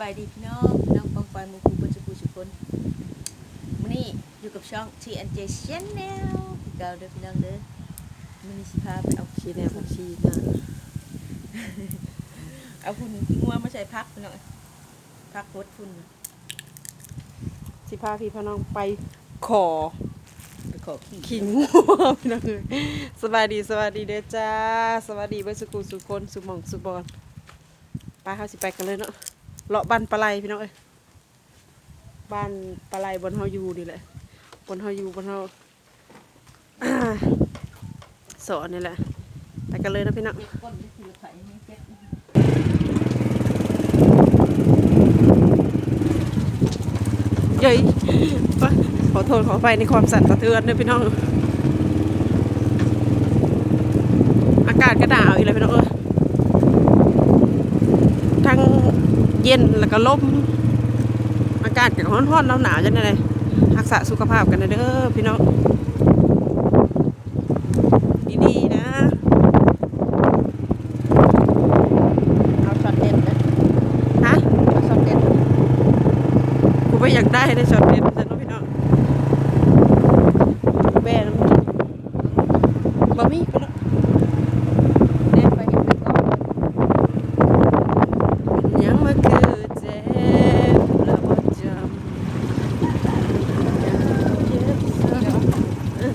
บายดีพี่น้องพี่น้องฟังไปหมูคูปัจจุบันสุคนมื้อนี้อยู่กับช่อง TNJ Channel เก่าเด้อพี่น้องเด้อมื้อนี้สิพาไปเอาชีแนวผักชีนะเอาหุ่นทิ้งว่ามาใส่พักพี่น้องพักรถฝุ่นสิพาพี่พน้องไปขอไปขอขี่ขิงงัวพี่น้องเอ้ยสบายดีสวัสดีเด้อจ้าสวัสดีเบิร์สุกุสุคนสุหมองสุบอลไปเฮาสิไปกันเลยเนาะ เลาะบ้านปลาไหลพี่น้องเอ้ยบ้านปลาไหลบนเฮาอยู่นี่แหละบนเฮาอยู่บนเฮาสอนนี่แหละไปกันเลยนะพี่น้องเจ็บก้ย้ยขอโทษขอไปในความสั่นสะเทือนด้วยพี่น้องอากาศก็หนาวอีกเลยพี่น้องเอ้ยทั้ง เย็นแล้วก็ลมอากาศก็ร้อนๆหนาวๆจังเลยรักษาสุขภาพกันนะเด้อพี่น้องดีๆนะเอาช็อตเด็ดนะฮะเอาช็อตเด็ดกูไม่อยากได้ในช็อตเด็ดฉันว่าพี่น้องแม่น้ำบะหมี่พี่น้อง เด็ดไปเห็นไปก่อน ยังมาคือเจ็บแล้วบ่จำเจ็บซ้ำเอ้อ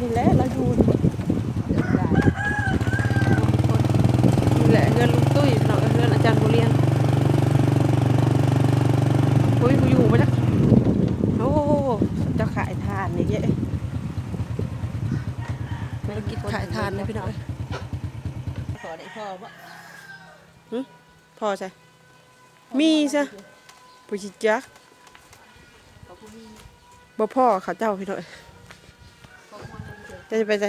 นี่แหละเราอยู่ เดี๋ยวได้ นี่แหละเงินลุงตุ้ยเนาะเงินอาจารย์บุเรียนปุ้ยกูอยู่มาจักโอ้เจะขายทานนี่เยอะธุรกิจขายทานนะพี่น้อง ขอได้พ่อบ่ พ อใช่มีซะปุจิจักบ่พ่อเขาเจ้าพี่หน้องขอบคุณมีเถอะจะไปใจ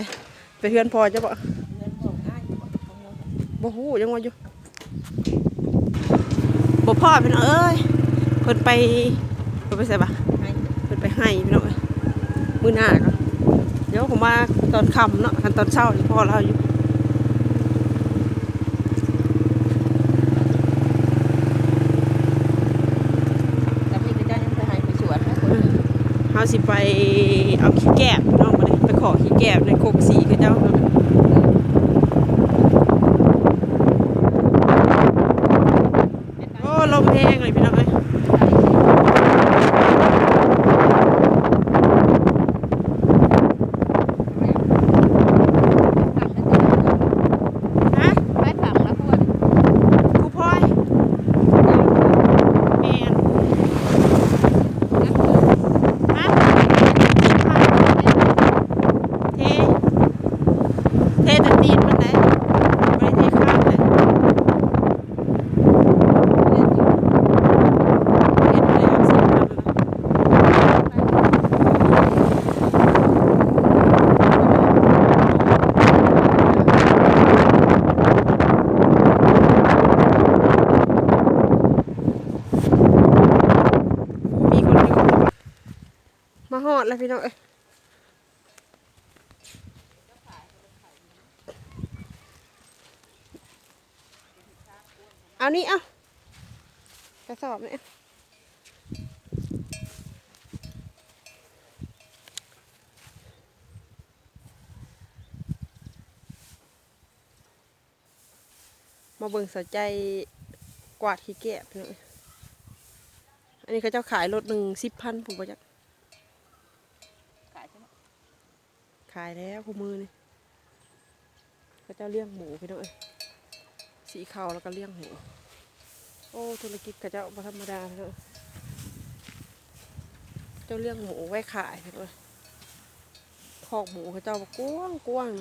ไปเพื่อนพอจะบ่องง่ายบ่บ่หูยังว่าอยู่บ่พ่อพี่น้องเอ้ยเพิ่นไปเพิ่นไปใส่ปะเพิ่นไปให้พี่น้องเอ้ยมื้อหน้าก็เดี๋ยวผมมาตอนค่ำเนาะคันตอนเช้านี่พ่อเราอยู่ แต่พี่ก็จะยังไปให้ไปสวนนะคน เฮา สิไปเอาขี้แกบน้องมาเลยไปขอขี้แกบในโคกสีคือเจ้าเนาะโอ้ลมแห้งเลยพี่น้องเอ้ยฮะ ไปฝังแล้วพวก ครูพลอยแม่นฮะเท เทแต่ตีนมันไหนไม่ได้เทข้างเลยเฮ็ดเลยเอาสิมันล่ะมีคนอยู่มาหอดแล้วพี่น้องเอ้ย เอานี่เอากระสอบนี่มาเบิ่งสนใจกวาดขี้แกะพี่น้องอันนี้เขาเจ้าขายรถหนึ่งสิบพันผมบอกจักขายใช่ไหมขายแล้วคู่มือนี่เขาเจ้าเลี้ยงหมูพี่น้องเอ้ย สีขาวแล้วก็เลี้ยงหูโอ้ธุรกิจเขาเจ้าธรรมดาเลยเจ้าเลี้ยงหมูไว้ขายเลยคอกหมูเขาเจ้ากกว้างกว้าง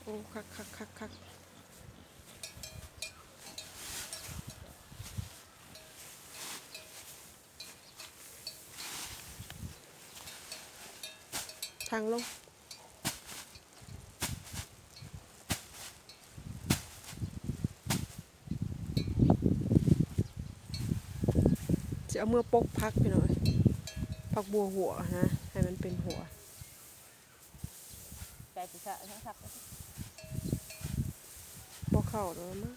โอ้คักคักคักคักทางลง เอาเมื่อปกพักไปหน่อยพักบัวหัวนะให้มันเป็นหัวใปิสะสักพวเข่าด้วยมั้ง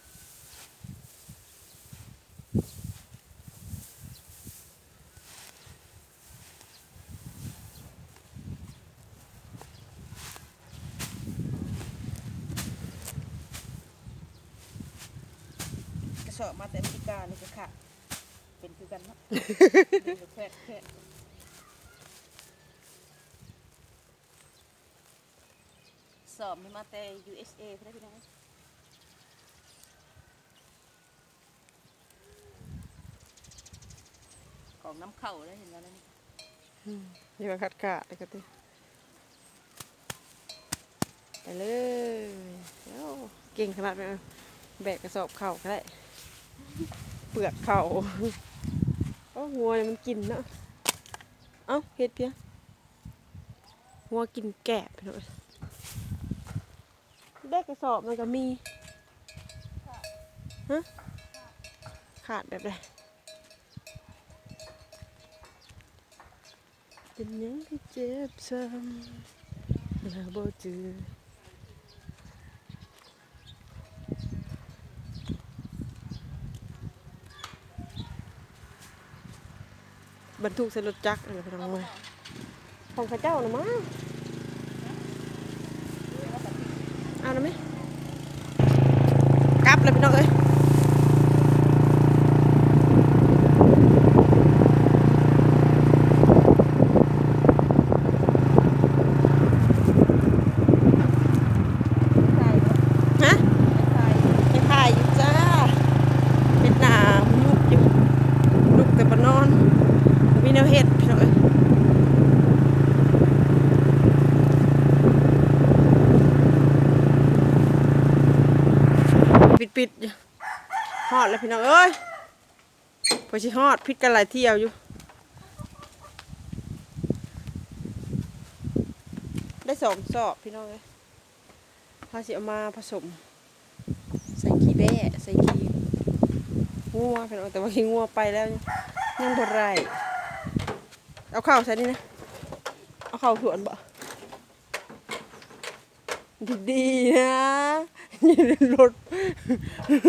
สอบมาแต่พิการเลยค่ะ เป็นคือกันเนาะแค่แค่สอบนี่มาแต่ USA เพื่อนพี่น้องของน้ำเข้าได้เห็นแล้วนี่นี่ว่าคัดกะเลยก็ติไปเลยเอ้าเก่งขนาดไหนแบกกระสอบเข่าก็ได้ เปลือกเขาโอ้งัวเนี่ยมันกินเนาะเอ้าเฮ็ดเพียงัวกินแกบไปหน่อยได้กระสอบมันก็มีฮะขาดแบบไหนเป็นยังที่เจ็บช้ำแล้วบ่เจอ บรรทุกใส่รถจักรอะไรไปทางนู้นของข้าเจ้าหนะมั้งเอานะไหมกลับเลยพี่น้องเอ้ยฮะไม่ถ่ายอยู่จ้าเป็นหนามุกอยู่ลุกแต่บนอน มีแนวเห็ดพี่น้องเอ้ยปิ ดปิดๆอยู่ฮอดแล้วพี่น้องเอ้ยพอชิฮอดพิดกันหลายเที่ยวอยู่ ได้สองสอบพี่น้องเอ้ยพาสิเอามาผสม ใส่ขี้แบ้ใส่ขี้งัวพี่น้องแต่ว่าขี้งัวไปแล้วยังบ่ไรเอาข้าวใส่นี่นะ เอาข้าวสวนบ่ดีๆนะ ย่รถ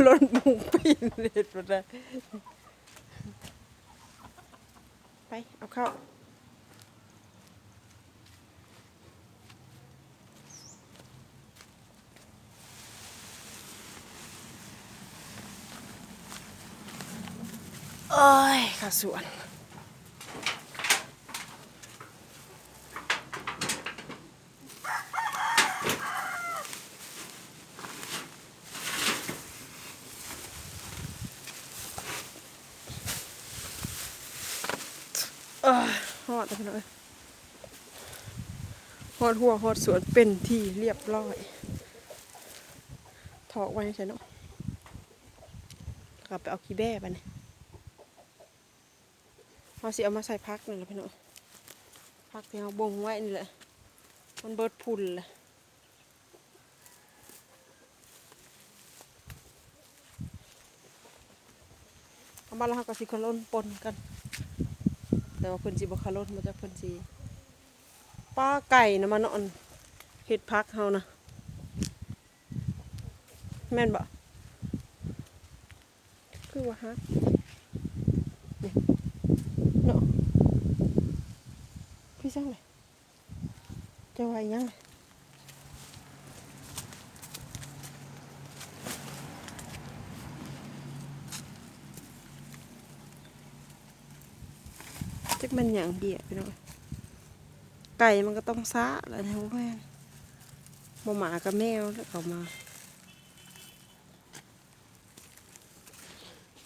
รถมุงปีนเด็ดมาได้ไป เอาเข้า เอ้ยข้าวสวน ออฮอดแล้วพี่น้อยฮอดหัวฮอดสวนเป็นที่เรียบร้อย ถอกไว้ใช่เนาะกลับไปเอาขี้แบ้ไปเนี่ยเราสิเอามาใส่พักนี่แหละพี่น้องพักที่เราบ่งไว้นี่แหละ มันเบิดพุ่นเลยเอามาแล้วก็สิคล้นปนกัน แต่ว่าเพิ่นสิบ่คารถมาจากเพิ่นสิป้าไก่นะมานเนอนเห็ดพักเฮานะแม่นบ่คือว่าฮักเนาะพี่สั่งเลยจะว่าอิหยังไง จักมันอย่างเดียไปหน่อยไก่มันก็ต้องซะแหละนะแม่นบ่หมากับแมวแล้วเขามา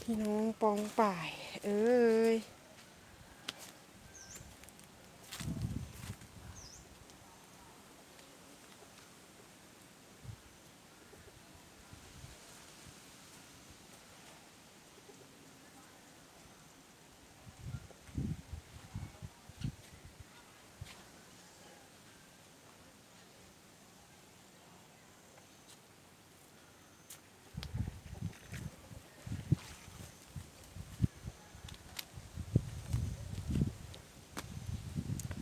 พี่น้องปองป่าย เอ้ย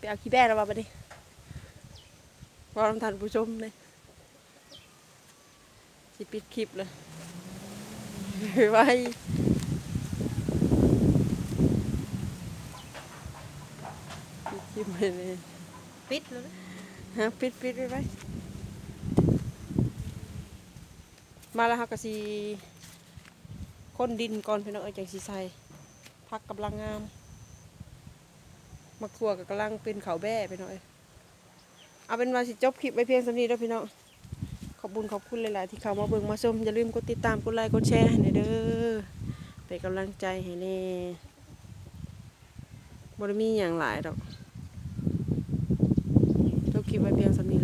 เอาขี้แบ้แล้วมาบัดนี้พอลองทานผู้ชมเลยสิปิดคลิปเลยไว้ปิดคลิปไปเลยปิดเลยนะฮะปิดปิดไว้ไว้มาแล้วครับก็สิคนดินก่อนพี่น้องเอ้ยจังสิใส่พักกำลังงาม มะขัวกับกำลังเป็นเขาแบ่ไปหน่อย เอาเป็นว่าสิจบคลิปไว้เพียงสำนี้แล้วพี่น้อง ขอบคุญขอบคุณหลายๆที่เข้ามาเบิ่งมาชมอย่าลืมกดติดตามกดไลค์กดแชร์ให้หน่อยเด้อเป็นกำลังใจให้แน่บ่ได้มีอย่างหลายดอกจบคลิปไว้เพียงสำนี้